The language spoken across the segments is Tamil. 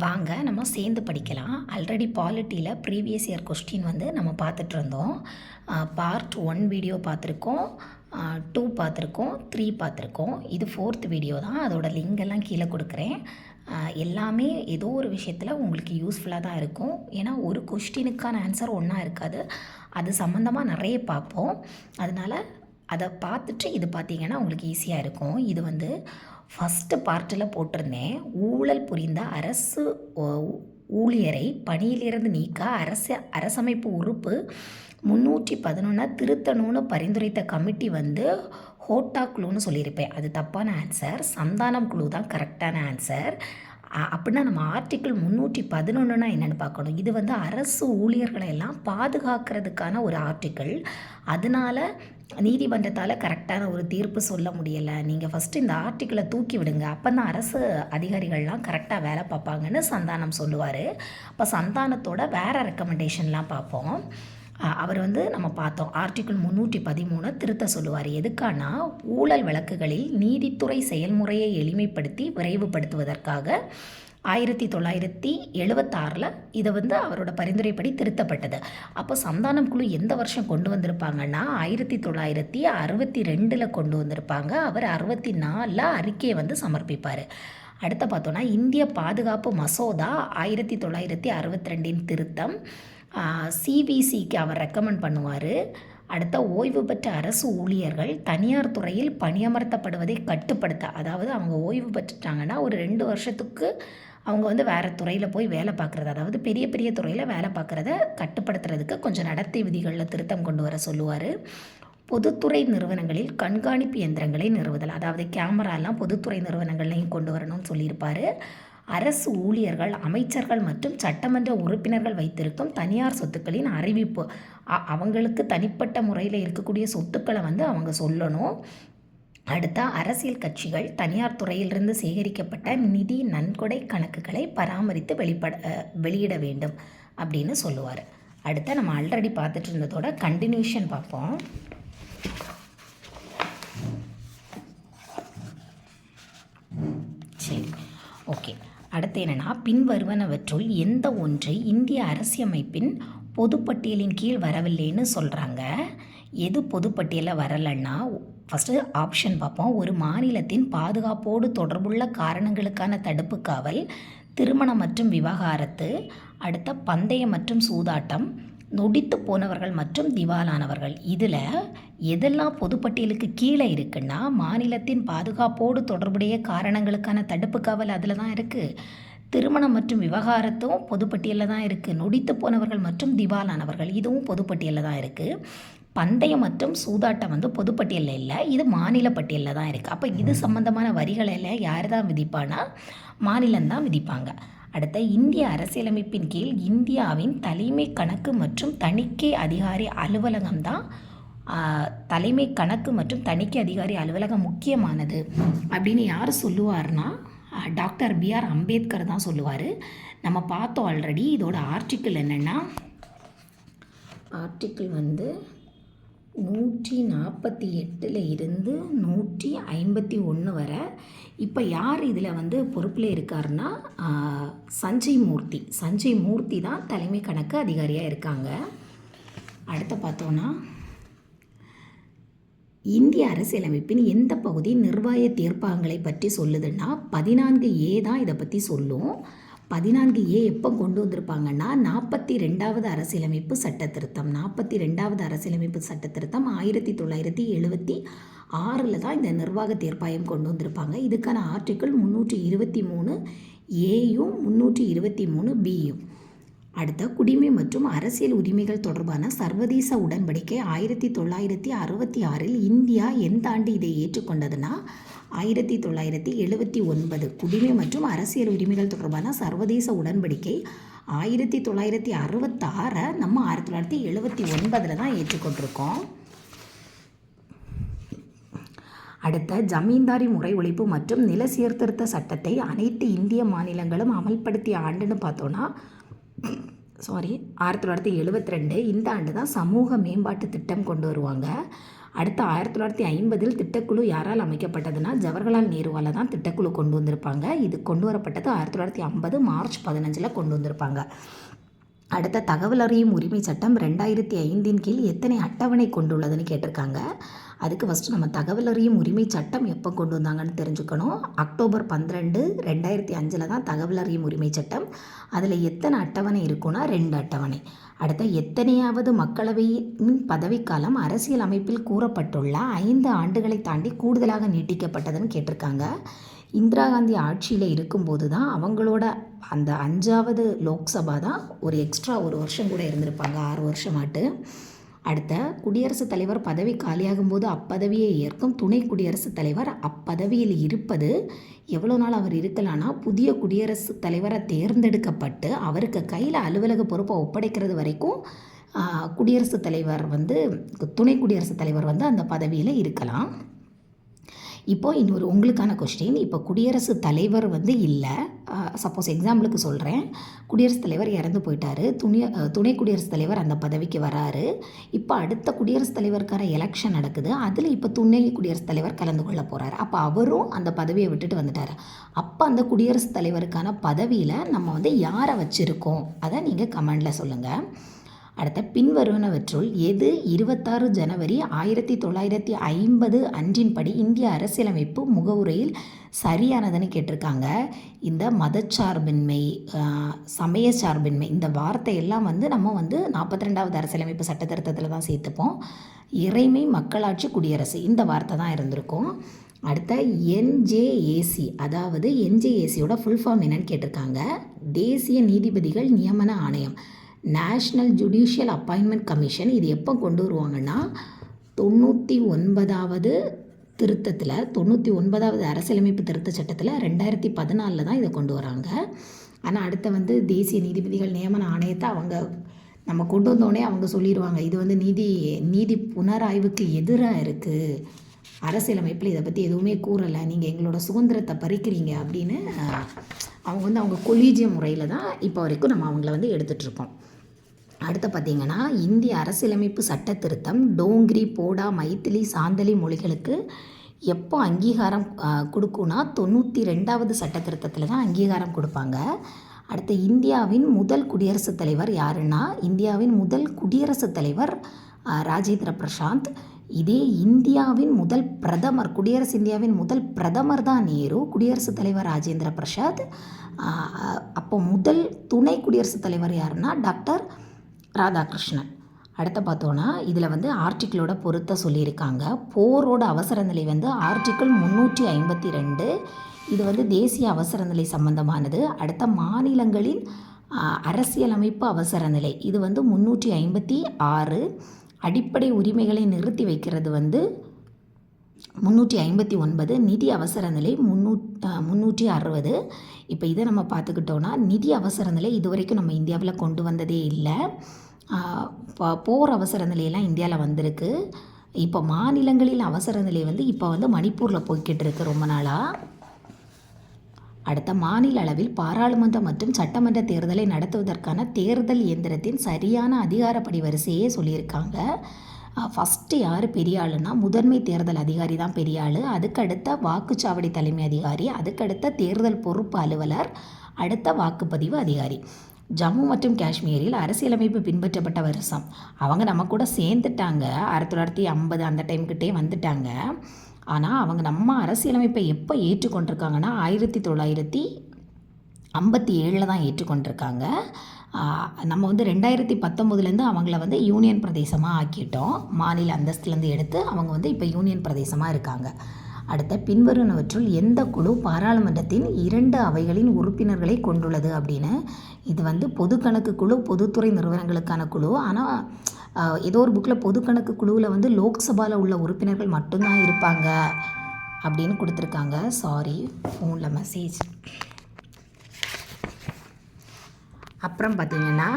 வாங்க நம்ம சேர்ந்து படிக்கலாம். ஆல்ரெடி பாலிட்டியில் ப்ரீவியஸ் இயர் கொஸ்டின் வந்து நம்ம பார்த்துட்டு இருந்தோம். பார்ட் ஒன் வீடியோ பார்த்துருக்கோம். டூ பார்த்துருக்கோம். த்ரீ பார்த்துருக்கோம். இது ஃபோர்த் வீடியோ தான். அதோட லிங்க் எல்லாம் கீழே கொடுக்குறேன். எல்லாமே ஏதோ ஒரு விஷயத்தில் உங்களுக்கு யூஸ்ஃபுல்லாக தான் இருக்கும். ஏன்னா ஒரு கொஸ்டினுக்கான ஆன்சர் ஒன்றா இருக்காது. அது சம்மந்தமாக நிறைய பார்ப்போம். அதனால் அதை பார்த்துட்டு இது பார்த்தீங்கன்னா உங்களுக்கு ஈஸியாக இருக்கும். இது வந்து ஃபஸ்ட்டு பார்ட்டில் போட்டிருந்தேன். ஊழல் புரிந்த அரசு ஊழியரை பணியிலிருந்து நீக்க அரசு அரசமைப்பு உறுப்பு முந்நூற்றி பதினொன்றை திருத்தணும்னு பரிந்துரைத்த கமிட்டி வந்து ஹோட்டா குழுன்னு சொல்லியிருப்பேன். அது தப்பான ஆன்சர் சந்தானம் குழு தான் கரெக்டான ஆன்சர் அப்படின்னா நம்ம ஆர்டிக்கிள் முந்நூற்றி பதினொன்றுனா என்னென்னு பார்க்கணும். இது வந்து அரசு ஊழியர்களை எல்லாம் பாதுகாக்கிறதுக்கான ஒரு ஆர்டிக்கிள் அதனால நீதிமன்றத்தால் கரெக்டான ஒரு தீர்ப்பு சொல்ல முடியலை. நீங்கள் ஃபஸ்ட்டு இந்த ஆர்டிக்கிளை தூக்கி விடுங்க. அப்போ தான் அரசு அதிகாரிகள்லாம் கரெக்டாக வேலை பார்ப்பாங்கன்னு சந்தானம் சொல்லுவார். அப்போ சந்தானத்தோட வேறு ரெக்கமெண்டேஷன்லாம் பார்ப்போம். அவர் வந்து நம்ம பார்த்தோம். ஆர்டிக்கிள் முந்நூற்றி பதிமூணு திருத்த சொல்லுவார். எதுக்கானா ஊழல் வழக்குகளில் நீதித்துறை செயல்முறையை எளிமைப்படுத்தி விரைவுபடுத்துவதற்காக ஆயிரத்தி தொள்ளாயிரத்தி எழுபத்தாறில் இதை வந்து அவரோட பரிந்துரைப்படி திருத்தப்பட்டது. அப்போ சந்தானம் குழு எந்த வருஷம் கொண்டு வந்திருப்பாங்கன்னா ஆயிரத்தி தொள்ளாயிரத்தி அறுபத்தி ரெண்டில் கொண்டு வந்திருப்பாங்க. அவர் அறுபத்தி நாலில் அறிக்கையை வந்து சமர்ப்பிப்பார். அடுத்து பார்த்தோன்னா இந்திய பாதுகாப்பு மசோதா ஆயிரத்தி தொள்ளாயிரத்தி அறுபத்தி ரெண்டின் திருத்தம் சிபிசிக்கு அவர் ரெக்கமெண்ட் பண்ணுவார். அடுத்த ஓய்வு பெற்ற அரசு ஊழியர்கள் தனியார் துறையில் பணியமர்த்தப்படுவதை கட்டுப்படுத்த அதாவது அவங்க ஓய்வு பெற்றுட்டாங்கன்னா ஒரு ரெண்டு வருஷத்துக்கு அவங்க வந்து வேறு துறையில் போய் வேலை பார்க்குறது அதாவது பெரிய பெரிய துறையில் வேலை பார்க்குறத கட்டுப்படுத்துறதுக்கு கொஞ்சம் நடத்தை விதிகளில் திருத்தம் கொண்டு வர சொல்லுவார். பொதுத்துறை நிறுவனங்களில் கண்காணிப்பு இயந்திரங்களை நிறுவுதல் அதாவது கேமராலாம் பொதுத்துறை நிறுவனங்கள்லையும் கொண்டு வரணும்னு சொல்லியிருப்பார். அரசு ஊழியர்கள் அமைச்சர்கள் மற்றும் சட்டமன்ற உறுப்பினர்கள் வைத்திருக்கும் தனியார் சொத்துக்களின் அறிவிப்பு அ- அவங்களுக்கு தனிப்பட்ட முறையில் இருக்கக்கூடிய சொத்துக்களை வந்து அவங்க சொல்லணும். அடுத்த அரசியல் கட்சிகள் தனியார் துறையிலிருந்து சேகரிக்கப்பட்ட நிதி நன்கொடை கணக்குகளை பராமரித்து வெளிப்பட வெளியிட வேண்டும் அப்படின்னு சொல்லுவார். அடுத்த நம்ம ஆல்ரெடி பார்த்துட்டு இருந்ததோட கண்டினியூஷன் பார்ப்போம். சரி ஓகே அடுத்து என்னென்னா பின்வருவனவற்றுள் எந்த ஒன்று இந்திய அரசியமைப்பின் பொதுப்பட்டியலின் கீழ் வரவில்லைன்னு சொல்கிறாங்க எது பொதுப்பட்டியலில் வரலைன்னா ஃபஸ்ட்டு ஆப்ஷன் பார்ப்போம். ஒரு மாநிலத்தின் பாதுகாப்போடு தொடர்புள்ள காரணங்களுக்கான தடுப்பு காவல் திருமணம் மற்றும் விவாகரத்து அடுத்த பந்தயம் மற்றும் சூதாட்டம் நொடித்து போனவர்கள் மற்றும் திவாலானவர்கள். இதில் எதெல்லாம் பொதுப்பட்டியலுக்கு கீழே இருக்குன்னா மாநிலத்தின் பாதுகாப்போடு தொடர்புடைய காரணங்களுக்கான தடுப்பு காவல் அதில் தான் இருக்குது திருமணம் மற்றும் விவகாரத்தும் பொதுப்பட்டியலில் தான் இருக்குது நொடித்து போனவர்கள் மற்றும் திவாலானவர்கள் இதுவும் பொதுப்பட்டியலில் தான் இருக்குது பந்தயம் மற்றும் சூதாட்டம் வந்து பொதுப்பட்டியலில் இல்லை இது மாநில பட்டியலில் தான் இருக்குது அப்போ இது சம்பந்தமான வரிகளில் யார் தான் விதிப்பானா மாநிலம்தான் விதிப்பாங்க அடுத்த இந்திய அரசியலமைப்பின் கீழ் இந்தியாவின் தலைமை கணக்கு மற்றும் தணிக்கை அதிகாரி அலுவலகம் தான் தலைமை கணக்கு மற்றும் தணிக்கை அதிகாரி அலுவலகம் முக்கியமானது. அப்படின்னு யார் சொல்லுவார்னா டாக்டர் பிஆர் அம்பேத்கர் தான் சொல்லுவார். நம்ம பார்த்தோம் ஆல்ரெடி இதோட ஆர்டிக்கிள் என்னென்னா ஆர்டிக்கிள் வந்து நூற்றி நாற்பத்தி எட்டில் இருந்து நூற்றி ஐம்பத்தி ஒன்று வரை. இப்போ யார் இதில் வந்து பொறுப்பில் இருக்காருன்னா சஞ்சய் மூர்த்தி. சஞ்சய் மூர்த்தி தான் தலைமை கணக்கு அதிகாரியாக இருக்காங்க. அடுத்து பார்த்தோன்னா இந்திய அரசியலமைப்பின் எந்த பகுதி நிர்வாக தீர்ப்பாகங்களை பற்றி சொல்லுதுன்னா பதினான்கு ஏ தான் இதை பற்றி சொல்லும். பதினான்கு ஏ எப்போ கொண்டு வந்திருப்பாங்கன்னா நாற்பத்தி ரெண்டாவது அரசியலமைப்பு சட்ட திருத்தம். நாற்பத்தி ரெண்டாவது அரசியலமைப்பு சட்ட திருத்தம் ஆயிரத்தி தொள்ளாயிரத்தி எழுபத்தி ஆறில் தான் இந்த நிர்வாக தீர்ப்பாயம் கொண்டு வந்திருப்பாங்க. இதுக்கான ஆர்டிக்கிள் முந்நூற்றி இருபத்தி மூணு ஏயும் முந்நூற்றி இருபத்தி மூணு பியும் அடுத்த குடிமை மற்றும் அரசியல் உரிமைகள் தொடர்பான சர்வதேச உடன்படிக்கை ஆயிரத்தி தொள்ளாயிரத்தி அறுபத்தி ஆறில் இந்தியா எந்த ஆண்டு இதை ஏற்றுக்கொண்டதுன்னா ஆயிரத்தி தொள்ளாயிரத்தி எழுபத்தி ஒன்பது குடிமை மற்றும் அரசியல் உரிமைகள் தொடர்பான சர்வதேச உடன்படிக்கை ஆயிரத்தி தொள்ளாயிரத்தி அறுபத்தாறை நம்ம ஆயிரத்தி தொள்ளாயிரத்தி எழுபத்தி ஒன்பதில் தான் ஏற்றுக்கொண்டிருக்கோம். அடுத்த ஜமீன்தாரி முறை ஒழிப்பு மற்றும் நில சீர்திருத்த சட்டத்தை அனைத்து இந்திய மாநிலங்களும் அமல்படுத்திய ஆண்டுன்னு பார்த்தோன்னா சாரி ஆயிரத்தி தொள்ளாயிரத்தி எழுபத்தி ரெண்டு இந்த ஆண்டு தான் சமூக மேம்பாட்டு திட்டம் கொண்டு வருவாங்க. அடுத்து ஆயிரத்தி தொள்ளாயிரத்தி ஐம்பதில் திட்டக்குழு யாரால் அமைக்கப்பட்டதுன்னா ஜவஹர்லால் நேருவால் தான் திட்டக்குழு கொண்டு வந்திருப்பாங்க. இது கொண்டு வரப்பட்டது ஆயிரத்தி தொள்ளாயிரத்தி ஐம்பது மார்ச் பதினஞ்சில் கொண்டு வந்திருப்பாங்க. அடுத்த தகவல் அறியும் உரிமை சட்டம் ரெண்டாயிரத்தி ஐந்தின் கீழ் எத்தனை அட்டவணை கொண்டுள்ளதுன்னு கேட்டிருக்காங்க. அதுக்கு ஃபஸ்ட்டு நம்ம தகவல் அறியும் உரிமை சட்டம் எப்போ கொண்டு வந்தாங்கன்னு தெரிஞ்சுக்கணும். அக்டோபர் பன்னிரெண்டு ரெண்டாயிரத்தி அஞ்சில் தான் தகவல் அறியும் உரிமை சட்டம். அதில் எத்தனை அட்டவணை இருக்குன்னா ரெண்டு அட்டவணை. அடுத்த எத்தனையாவது மக்களவையின் பதவிக்காலம் அரசியல் அமைப்பில் கூறப்பட்டுள்ள ஐந்து ஆண்டுகளை தாண்டி கூடுதலாக நீட்டிக்கப்பட்டதுன்னு கேட்டிருக்காங்க. இந்திரா காந்தி ஆட்சியில் இருக்கும்போது தான் அவங்களோட அந்த அஞ்சாவது லோக்சபா தான் ஒரு எக்ஸ்ட்ரா ஒரு வருஷம் கூட இருந்திருப்பாங்க ஆறு வருஷமாட்டு. அடுத்த குடியரசுத் தலைவர் பதவி காலியாகும்போது அப்பதவியை ஏற்கும் துணை குடியரசுத் தலைவர் அப்பதவியில் இருப்பது எவ்வளோ நாள் அவர் இருக்கலாம்னா புதிய குடியரசுத் தலைவரை தேர்ந்தெடுக்கப்பட்டு அவருக்கு கையில் அலுவலக பொறுப்பை ஒப்படைக்கிறது வரைக்கும் குடியரசுத் தலைவர் வந்து துணை குடியரசுத் தலைவர் வந்து அந்த பதவியில் இருக்கலாம். இப்போ இன்னொரு உங்களுக்கான கொஸ்டின் இப்போ குடியரசுத் தலைவர் வந்து இல்லை. சப்போஸ் எக்ஸாம்பிளுக்கு சொல்கிறேன் குடியரசுத் தலைவர் இறந்து போயிட்டார். துணி துணை குடியரசுத் தலைவர் அந்த பதவிக்கு வராரு. இப்போ அடுத்த குடியரசுத் தலைவருக்கான எலெக்ஷன் நடக்குது. அதில் இப்போ துணை குடியரசுத் தலைவர் கலந்து கொள்ள போகிறாரு அப்போ அவரும் அந்த பதவியை விட்டுட்டு வந்துட்டார். அப்போ அந்த குடியரசுத் தலைவருக்கான பதவியில் நம்ம வந்து யாரை வச்சுருக்கோம்? அதை நீங்கள் கமெண்டில் சொல்லுங்கள் அடுத்த பின்வருவனவற்றுள் எது இருபத்தாறு ஜனவரி ஆயிரத்தி தொள்ளாயிரத்தி ஐம்பது அன்றின்படி இந்திய அரசியலமைப்பு முகவுரையில் சரியானதுன்னு கேட்டிருக்காங்க. இந்த மதச்சார்பின்மை சமய சார்பின்மை இந்த வார்த்தையெல்லாம் வந்து நம்ம வந்து நாற்பத்தி ரெண்டாவது அரசியலமைப்பு சட்ட திருத்தத்தில் தான் சேர்த்துப்போம். இறைமை மக்களாட்சி குடியரசு இந்த வார்த்தை தான் இருந்திருக்கும். அடுத்த என்ஜேஏசி அதாவது என்ஜேஏசியோட ஃபுல் ஃபார்ம் என்னன்னு கேட்டிருக்காங்க. தேசிய நீதிபதிகள் நியமன ஆணையம். நேஷ்னல் ஜுடிஷியல் அப்பாயின்மெண்ட் கமிஷன் இது எப்போ கொண்டு வருவாங்கன்னா தொண்ணூற்றி ஒன்பதாவது திருத்தத்தில் தொண்ணூற்றி ஒன்பதாவது அரசியலமைப்பு திருத்த சட்டத்தில் ரெண்டாயிரத்தி பதினாலில் தான் இதை கொண்டு வராங்க. ஆனால் அடுத்த வந்து தேசிய நீதிபதிகள் நியமன ஆணையத்தை அவங்க நம்ம கொண்டு வந்தோடனே அவங்க சொல்லிடுவாங்க இது வந்து நீதி நீதி புனராய்வுக்கு எதிராக இருக்குது அரசியலமைப்பில் இதை பற்றி எதுவுமே கூறலை நீங்கள் எங்களோட சுதந்திரத்தை பறிக்கிறீங்க அப்படின்னு அவங்க வந்து அவங்க கொலீஜிய முறையில் தான் இப்போ வரைக்கும் நம்ம அவங்கள வந்து எடுத்துகிட்ருக்கோம் அடுத்து பார்த்தீங்கன்னா இந்திய அரசியலமைப்பு சட்ட திருத்தம் டோங்கிரி போடா மைத்திலி சாந்தலி மொழிகளுக்கு எப்போ அங்கீகாரம் கொடுக்குன்னா கொடுக்கும்னா தொண்ணூற்றி ரெண்டாவது சட்ட திருத்தத்தில் தான் அங்கீகாரம் கொடுப்பாங்க. அடுத்து இந்தியாவின் முதல் குடியரசுத் தலைவர் யாருன்னா இந்தியாவின் முதல் குடியரசுத் தலைவர் ராஜேந்திர பிரசாந்த். இதே இந்தியாவின் முதல் பிரதமர் குடியரசு இந்தியாவின் முதல் பிரதமர் தான் நேரு குடியரசுத் தலைவர் ராஜேந்திர பிரசாத். அப்போ முதல் துணை குடியரசுத் தலைவர் யாருன்னா டாக்டர் ராதாகிருஷ்ணன். அடுத்து பார்த்தோன்னா இதில் வந்து ஆர்டிக்கிளோட பொருத்த சொல்லியிருக்காங்க. போரோட அவசர நிலை வந்து ஆர்டிக்கிள் முந்நூற்றி ஐம்பத்தி ரெண்டு இது வந்து தேசிய அவசர நிலை சம்பந்தமானது. அடுத்த மாநிலங்களின் அரசியலமைப்பு அவசர நிலை. இது வந்து முந்நூற்றி ஐம்பத்தி ஆறு. அடிப்படை உரிமைகளை நிறுத்தி வைக்கிறது வந்து முந்நூற்றி ஐம்பத்தி ஒன்பது. நிதி அவசர நிலை முன்னூ முந்நூற்றி அறுபது. இப்போ இதை நம்ம பார்த்துக்கிட்டோன்னா நிதி அவசர நிலை இது வரைக்கும் நம்ம இந்தியாவில் கொண்டு வந்ததே இல்லை. போர் அவசர நிலையெல்லாம் இந்தியாவில் வந்திருக்கு. இப்போ மாநிலங்களில் அவசர நிலை வந்து இப்போ வந்து மணிப்பூரில் போய்கிட்டு இருக்கு ரொம்ப நாளாக அடுத்த மாநில அளவில் பாராளுமன்ற மற்றும் சட்டமன்ற தேர்தலை நடத்துவதற்கான தேர்தல் இயந்திரத்தின் சரியான அதிகாரப்படி வரிசையே சொல்லியிருக்காங்க. ஃபஸ்ட்டு யார் பெரிய ஆளுன்னா முதன்மை தேர்தல் அதிகாரி தான் பெரிய ஆள். அதுக்கடுத்த வாக்குச்சாவடி தலைமை அதிகாரி அதுக்கடுத்த தேர்தல் பொறுப்பு அலுவலர் அடுத்த வாக்குப்பதிவு அதிகாரி. ஜம்மு மற்றும் காஷ்மீரில் அரசியலமைப்பு பின்பற்றப்பட்ட வருஷம். அவங்க நம்ம கூட சேர்ந்துட்டாங்க. ஆயிரத்தி தொள்ளாயிரத்தி ஐம்பது அந்த டைம்கிட்டே வந்துட்டாங்க. ஆனால் அவங்க நம்ம அரசியலமைப்பை எப்போ ஏற்றுக்கொண்டிருக்காங்கன்னா ஆயிரத்தி தொள்ளாயிரத்தி ஐம்பத்தி ஏழில் தான் ஏற்றுக்கொண்டிருக்காங்க. நம்ம வந்து ரெண்டாயிரத்தி பத்தொம்போதுலேருந்து அவங்கள வந்து யூனியன் பிரதேசமாக ஆக்கிட்டோம். மாநில அந்தஸ்துலேருந்து எடுத்து அவங்க வந்து இப்போ யூனியன் பிரதேசமாக இருக்காங்க. அடுத்த பின்வருவனவற்றுள் எந்த குழு பாராளுமன்றத்தின் இரண்டு அவைகளின் உறுப்பினர்களை கொண்டுள்ளது அப்படின்னு இது வந்து பொது கணக்கு குழு பொதுத்துறை நிறுவனங்களுக்கான குழு. ஆனால் ஏதோ ஒரு புக்கில் பொது கணக்கு குழுவில் வந்து லோக்சபாவில் உள்ள உறுப்பினர்கள் மட்டும்தான் இருப்பாங்க அப்படின்னு கொடுத்துருக்காங்க. சாரி ஃபோனில் மெசேஜ் அப்புறம் பார்த்தீங்கன்னா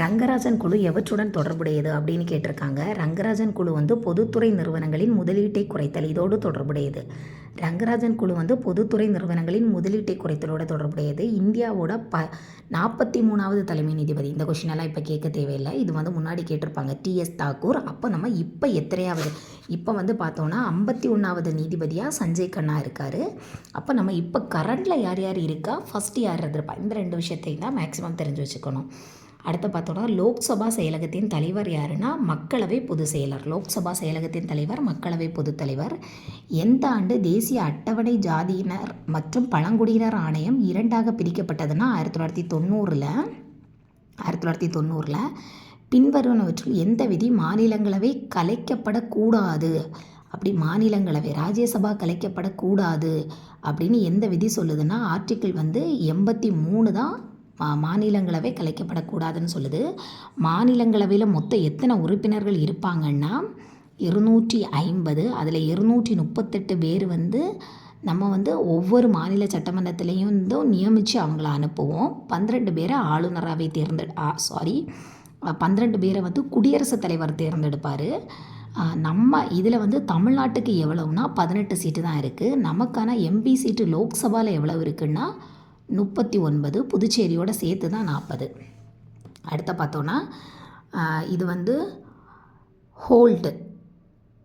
ரங்கராஜன் குழு எவற்றுடன் தொடர்புடையது அப்படின்னு கேட்டிருக்காங்க. ரங்கராஜன் குழு வந்து பொதுத்துறை நிறுவனங்களின் முதலீட்டை குறைத்தல் இதோடு தொடர்புடையது. ரங்கராஜன் குழு வந்து பொதுத்துறை நிறுவனங்களின் முதலீட்டை குறைத்தலோட தொடர்புடையது. இந்தியாவோட ப நாற்பத்தி மூணாவது தலைமை நீதிபதி. இந்த கொஷினெல்லாம் இப்போ கேட்க தேவையில்லை. இது வந்து முன்னாடி கேட்டிருப்பாங்க. டிஎஸ் தாக்கூர். அப்போ நம்ம இப்போ எத்தனையாவது இப்போ வந்து பார்த்தோன்னா ஐம்பத்தி ஒன்றாவது நீதிபதியாக சஞ்சய் கண்ணா இருக்கார். அப்போ நம்ம இப்போ கரண்டில் யார் யார் இருக்கா? ஃபஸ்ட்டு யார் இருந்திருப்பா? இந்த ரெண்டு விஷயத்தையும் தான் மேக்ஸிமம் தெரிஞ்சு வச்சுக்கணும். அடுத்து பார்த்தோன்னா லோக்சபா செயலகத்தின் தலைவர் யாருன்னா மக்களவை பொதுச் செயலர். லோக்சபா செயலகத்தின் தலைவர் மக்களவை பொதுத் தலைவர். எந்த ஆண்டு தேசிய அட்டவணை ஜாதியினர் மற்றும் பழங்குடியினர் ஆணையம் இரண்டாக பிரிக்கப்பட்டதுன்னா ஆயிரத்தி தொள்ளாயிரத்தி தொண்ணூறில் ஆயிரத்தி தொள்ளாயிரத்தி தொண்ணூறில் பின்வருவனவற்றில் எந்த விதி மாநிலங்களவை கலைக்கப்படக்கூடாது? அப்படி மாநிலங்களவை ராஜ்யசபா கலைக்கப்படக்கூடாது அப்படின்னு எந்த விதி சொல்லுதுன்னா ஆர்டிக்கிள் வந்து எண்பத்தி மூணு தான் மாநிலங்களவை கலைக்கப்படக்கூடாதுன்னு சொல்லுது. மாநிலங்களவையில் மொத்தம் எத்தனை உறுப்பினர்கள் இருப்பாங்கன்னா இருநூற்றி ஐம்பது. அதில் இருநூற்றி முப்பத்தெட்டு பேர் வந்து நம்ம வந்து ஒவ்வொரு மாநில சட்டமன்றத்திலையும் இருந்தும் நியமித்து அவங்கள அனுப்புவோம். பன்னிரெண்டு பேரை ஆளுநராகவே தேர்ந்தெடு சாரி பன்னிரெண்டு பேரை வந்து குடியரசுத் தலைவர் தேர்ந்தெடுப்பார். நம்ம இதில் வந்து தமிழ்நாட்டுக்கு எவ்வளவுனா பதினெட்டு சீட்டு தான் இருக்குது நமக்கான எம்பி சீட்டு லோக்சபாவில் எவ்வளவு இருக்குன்னா முப்பத்தி ஒன்பது புதுச்சேரியோட சேர்த்து தான் நாற்பது அடுத்த பார்த்தோன்னா இது வந்து ஹோல்டு.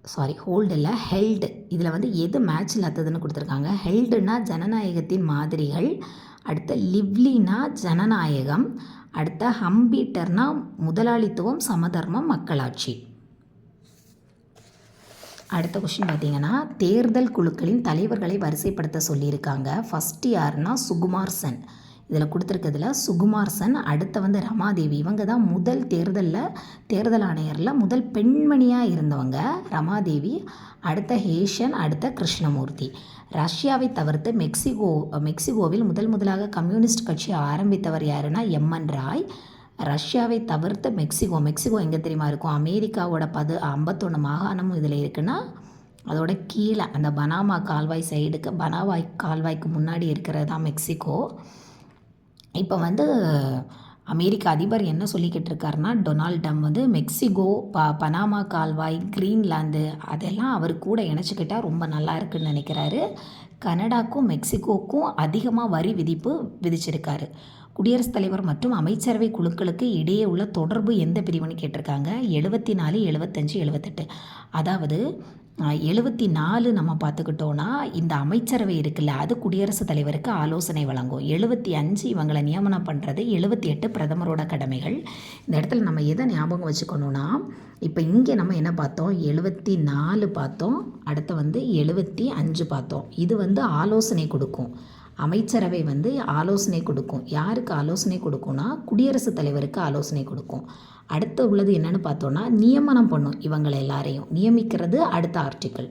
சாரி ஹோல்டு இல்லை ஹெல்டு இதில் வந்து எது மேட்ச் இல்லாததுன்னு கொடுத்துருக்காங்க. ஹெல்டுனா ஜனநாயகத்தின் மாதிரிகள் அடுத்த லிவ்லினா ஜனநாயகம் அடுத்த ஹம்பீட்டர்னா முதலாளித்துவம் சமதர்மம் மக்களாட்சி. அடுத்த கொஷின் பார்த்தீங்கன்னா தேர்தல் குழுக்களின் தலைவர்களை வரிசைப்படுத்த சொல்லியிருக்காங்க. ஃபஸ்ட்டு யாருன்னா சுகுமார் சென். இதில் கொடுத்துருக்கிறதுல சுகுமார் சென் அடுத்த வந்து ரமாதேவி. இவங்க தான் முதல் தேர்தலில் தேர்தல் ஆணையரில் முதல் பெண்மணியாக இருந்தவங்க ரமாதேவி அடுத்த ஹேஷன் அடுத்த கிருஷ்ணமூர்த்தி. ரஷ்யாவை தவிர்த்து மெக்சிகோ மெக்சிகோவில் முதல் முதலாக கம்யூனிஸ்ட் கட்சி ஆரம்பித்தவர் யாருன்னா எம்என் ராய். ரஷ்யாவை தவிர்த்து மெக்சிகோ மெக்சிகோ எங்கே தெரியுமா இருக்கும்? அமெரிக்காவோட பது ஐம்பத்தொன்று மாகாணமும் இதில் இருக்குன்னா அதோட கீழே அந்த பனாமா கால்வாய் சைடுக்கு பனாவாய் கால்வாய்க்கு முன்னாடி இருக்கிறது தான் மெக்சிகோ. இப்போ வந்து அமெரிக்க அதிபர் என்ன சொல்லிக்கிட்டு இருக்காருன்னா டொனால்ட் ட்ரம்ப் வந்து மெக்சிகோ ப பனாமா கால்வாய் கிரீன்லாந்து அதெல்லாம் அவர் கூட இணைச்சிக்கிட்டால் ரொம்ப நல்லா இருக்குன்னு நினைக்கிறாரு. கனடாக்கும் மெக்சிகோக்கும் அதிகமாக வரி விதிப்பு விதிச்சிருக்காரு. குடியரசுத் தலைவர் மற்றும் அமைச்சரவை குழுக்களுக்கு இடையே உள்ள தொடர்பு எந்த பிரிவுன்னு கேட்டிருக்காங்க? எழுபத்தி நாலு எழுபத்தஞ்சு எழுபத்தெட்டு அதாவது எழுபத்தி நாலு நம்ம பார்த்துக்கிட்டோன்னா இந்த அமைச்சரவை இருக்குல்ல அது குடியரசுத் தலைவருக்கு ஆலோசனை வழங்கும். எழுபத்தி அஞ்சு இவங்களை நியமனம் பண்ணுறது எழுபத்தி எட்டு பிரதமரோட கடமைகள். இந்த இடத்துல நம்ம எதை ஞாபகம் வச்சுக்கணுன்னா இப்போ இங்கே நம்ம என்ன பார்த்தோம்? எழுபத்தி நாலு பார்த்தோம் அடுத்து வந்து எழுபத்தி அஞ்சு பார்த்தோம். இது வந்து ஆலோசனை கொடுக்கும். அமைச்சரவை வந்து ஆலோசனை கொடுக்கும். யாருக்கு ஆலோசனை கொடுக்கும்னா குடியரசுத் தலைவருக்கு ஆலோசனை கொடுக்கும். அடுத்து உள்ளது என்னன்னு பார்த்தோன்னா நியமனம் பண்ணும் இவங்களை எல்லாரையும். நியமிக்கிறது அடுத்த ஆர்டிக்கல்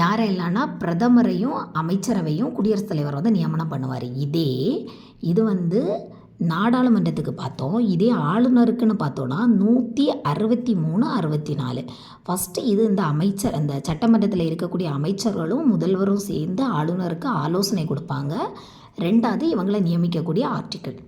யாரை இல்லைன்னா பிரதமரையும் அமைச்சரவையும் குடியரசுத் தலைவர் வந்து நியமனம் பண்ணுவார். இதே இது வந்து நாடாளுமன்றத்துக்கு பார்த்தோம். இதே ஆளுநருக்குன்னு பார்த்தோன்னா நூற்றி அறுபத்தி மூணு அறுபத்தி நாலு. ஃபஸ்ட்டு இது இந்த அமைச்சர் இந்த சட்டமன்றத்தில் இருக்கக்கூடிய அமைச்சர்களும் முதல்வரும் சேர்ந்து ஆளுநருக்கு ஆலோசனை கொடுப்பாங்க. ரெண்டாவது இவங்களை நியமிக்கக்கூடிய ஆர்டிக்கிள்